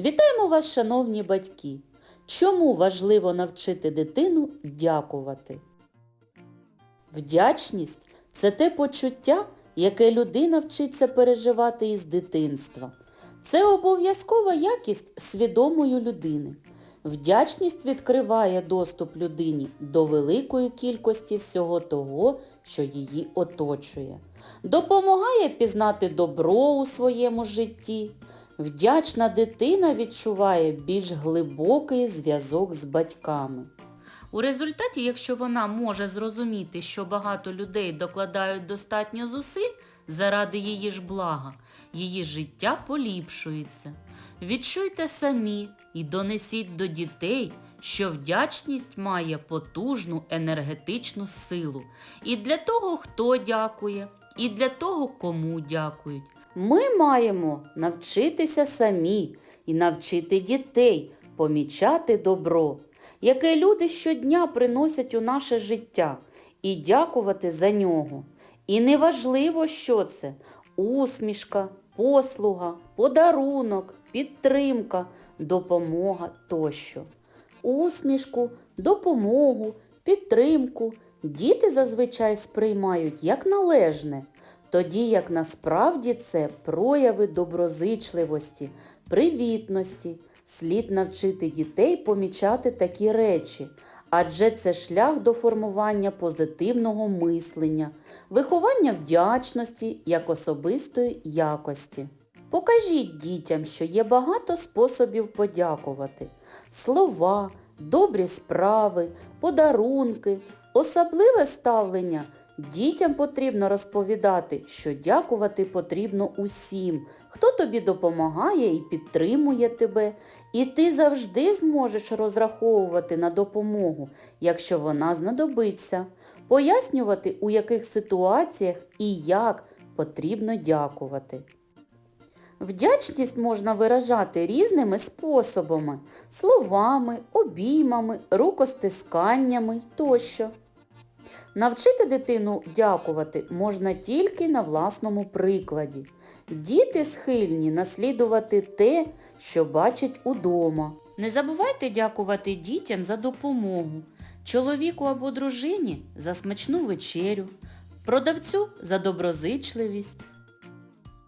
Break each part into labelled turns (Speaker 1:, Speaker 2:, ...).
Speaker 1: Вітаємо вас, шановні батьки! Чому важливо навчити дитину дякувати? Вдячність це те почуття, яке людина вчиться переживати із дитинства. Це обов'язкова якість свідомої людини. Вдячність відкриває доступ людині до великої кількості всього того, що її оточує, допомагає пізнати добро у своєму житті. Вдячна дитина відчуває більш глибокий зв'язок з батьками. У результаті, якщо вона може зрозуміти, що багато людей докладають достатньо зусиль заради її ж блага, її життя поліпшується. Відчуйте самі і донесіть до дітей, що вдячність має потужну енергетичну силу і для того, хто дякує, і для того, кому дякують. Ми маємо навчитися самі і навчити дітей помічати добро, яке люди щодня приносять у наше життя, і дякувати за нього. І неважливо, що це усмішка, послуга, подарунок, підтримка, допомога тощо. Усмішку, допомогу, підтримку діти зазвичай сприймають як належне, тоді як насправді це прояви доброзичливості, привітності. Слід навчити дітей помічати такі речі, адже це шлях до формування позитивного мислення, виховання вдячності як особистої якості. Покажіть дітям, що є багато способів подякувати: слова, добрі справи, подарунки, особливе ставлення. Дітям потрібно розповідати, що дякувати потрібно усім, хто тобі допомагає і підтримує тебе, і ти завжди зможеш розраховувати на допомогу, якщо вона знадобиться, пояснювати, у яких ситуаціях і як потрібно дякувати. Вдячність можна виражати різними способами словами, обіймами, рукостисканнями тощо. Навчити дитину дякувати можна тільки на власному прикладі. Діти схильні наслідувати те, що бачать удома. Не забувайте дякувати дітям за допомогу, чоловіку або дружині за смачну вечерю, продавцю за доброзичливість.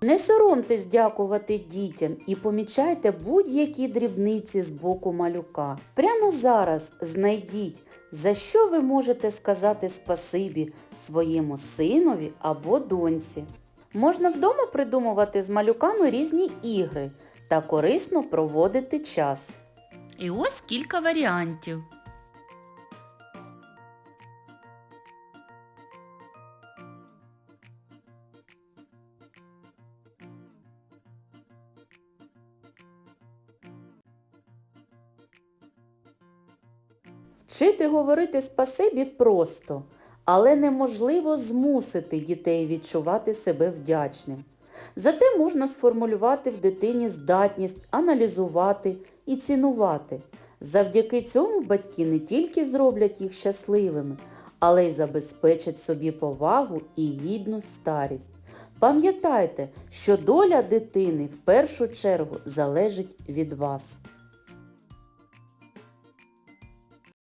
Speaker 1: Не соромтесь дякувати дітям і помічайте будь-які дрібниці з боку малюка. Прямо зараз знайдіть, за що ви можете сказати спасибі своєму синові або доньці. Можна вдома придумувати з малюками різні ігри та корисно проводити час. І ось кілька варіантів. Вчити говорити спасибі просто, але неможливо змусити дітей відчувати себе вдячним. Зате можна сформулювати в дитині здатність аналізувати і цінувати. Завдяки цьому батьки не тільки зроблять їх щасливими, але й забезпечать собі повагу і гідну старість. Пам'ятайте, що доля дитини в першу чергу залежить від вас.